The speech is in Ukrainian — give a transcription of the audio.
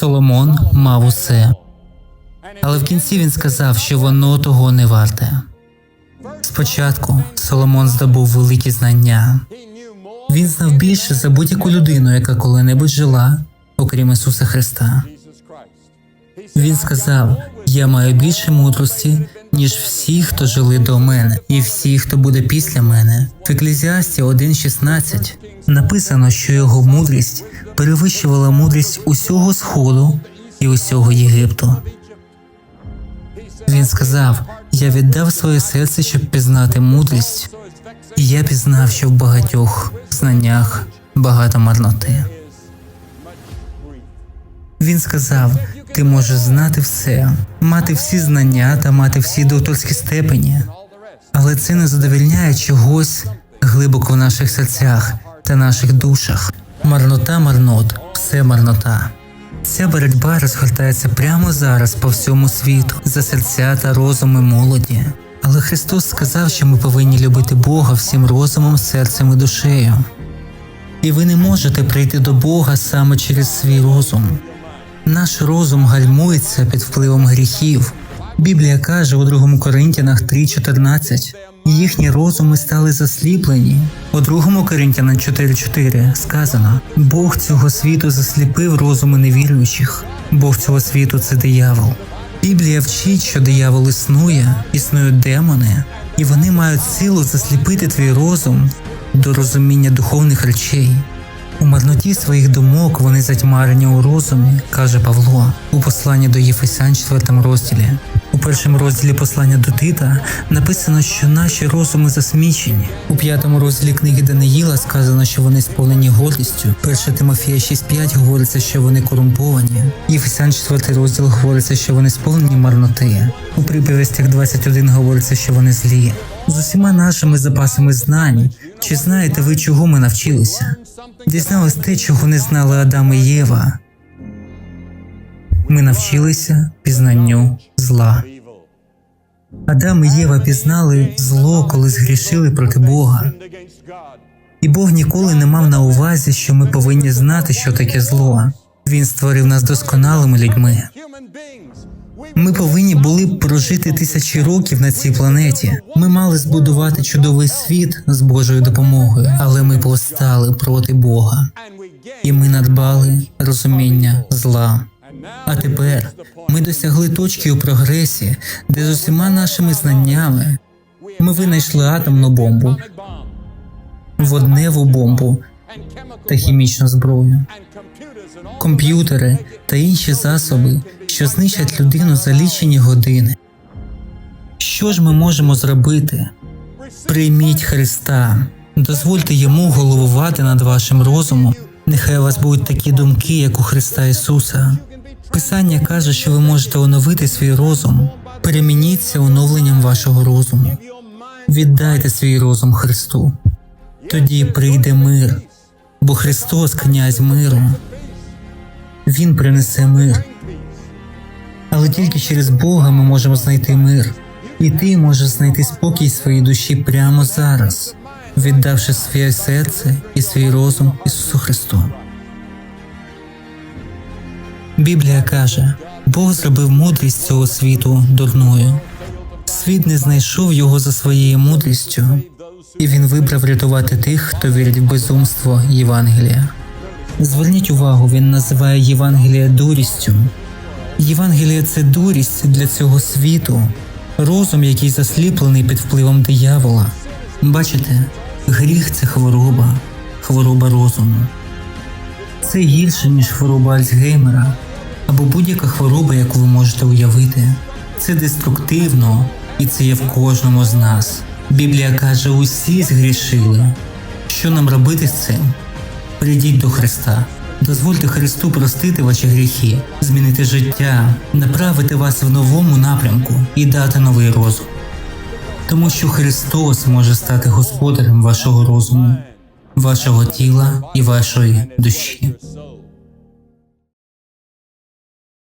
Соломон мав усе, але в кінці він сказав, що воно того не варте. Спочатку Соломон здобув великі знання. Він знав більше за будь-яку людину, яка коли-небудь жила, окрім Ісуса Христа. Він сказав: Я маю більше мудрості, ніж всі, хто жили до мене, і всі, хто буде після мене. В Еклезіасті 1.16 написано, що його мудрість перевищувала мудрість усього сходу і усього Єгипту. Він сказав: Я віддав своє серце, щоб пізнати мудрість, і я пізнав, що в багатьох знаннях багато марноти. Він сказав: Ти можеш знати все, мати всі знання та мати всі докторські степені, але це не задовільняє чогось глибоко в наших серцях та наших душах. Марнота, марнот, все марнота. Ця боротьба розгортається прямо зараз по всьому світу за серця та розуми молоді. Але Христос сказав, що ми повинні любити Бога всім розумом, серцем і душею. І ви не можете прийти до Бога саме через свій розум. Наш розум гальмується під впливом гріхів. Біблія каже у 2 Коринтянах 3.14 їхні розуми стали засліплені. У 2 Коринтянам 4.4 сказано: Бог цього світу засліпив розуми невіруючих. Бог цього світу це диявол. Біблія вчить, що диявол існує, існують демони, і вони мають силу засліпити твій розум до розуміння духовних речей. У марноті своїх думок вони затьмарені у розумі, каже Павло у посланні до Єфесян 4 розділі. Першому розділі послання до Тита написано, що наші розуми засмічені. У п'ятому розділі книги Даниїла сказано, що вони сповнені гордістю. 1 Тимофія 6.5 говориться, що вони корумповані. Єфесян 4 розділ говориться, що вони сповнені марноти. У приповістях 21 говориться, що вони злі. З усіма нашими запасами знань. Чи знаєте ви, чого ми навчилися? Дізнались те, чого не знали Адам і Єва. Ми навчилися пізнанню зла. Адам і Єва пізнали зло, коли згрішили проти Бога. І Бог ніколи не мав на увазі, що ми повинні знати, що таке зло. Він створив нас досконалими людьми. Ми повинні були б прожити тисячі років на цій планеті. Ми мали збудувати чудовий світ з Божою допомогою, але ми повстали проти Бога, і ми надбали розуміння зла. А тепер ми досягли точки у прогресі, де з усіма нашими знаннями ми винайшли атомну бомбу, водневу бомбу та хімічну зброю, комп'ютери та інші засоби, що знищать людину за лічені години. Що ж ми можемо зробити? Прийміть Христа, дозвольте йому головувати над вашим розумом. Нехай у вас будуть такі думки, як у Христа Ісуса. Писання каже, що ви можете оновити свій розум. Перемініться оновленням вашого розуму. Віддайте свій розум Христу. Тоді прийде мир, бо Христос князь миру. Він принесе мир. Але тільки через Бога ми можемо знайти мир, і ти можеш знайти спокій своїй душі прямо зараз, віддавши своє серце і свій розум Ісусу Христу. Біблія каже: Бог зробив мудрість цього світу дурною. Світ не знайшов його за своєю мудрістю, і він вибрав рятувати тих, хто вірить в безумство Євангелія. Зверніть увагу, він називає Євангелія дурістю. Євангелія це дурість для цього світу, розум, який засліплений під впливом диявола. Бачите, гріх це хвороба, хвороба розуму. Це гірше, ніж хвороба Альцгеймера або будь-яка хвороба, яку ви можете уявити. Це деструктивно, і це є в кожному з нас. Біблія каже: усі згрішили. Що нам робити з цим? Прийдіть до Христа. Дозвольте Христу простити ваші гріхи, змінити життя, направити вас в новому напрямку і дати новий розум. Тому що Христос може стати господарем вашого розуму, вашого тіла і вашої душі.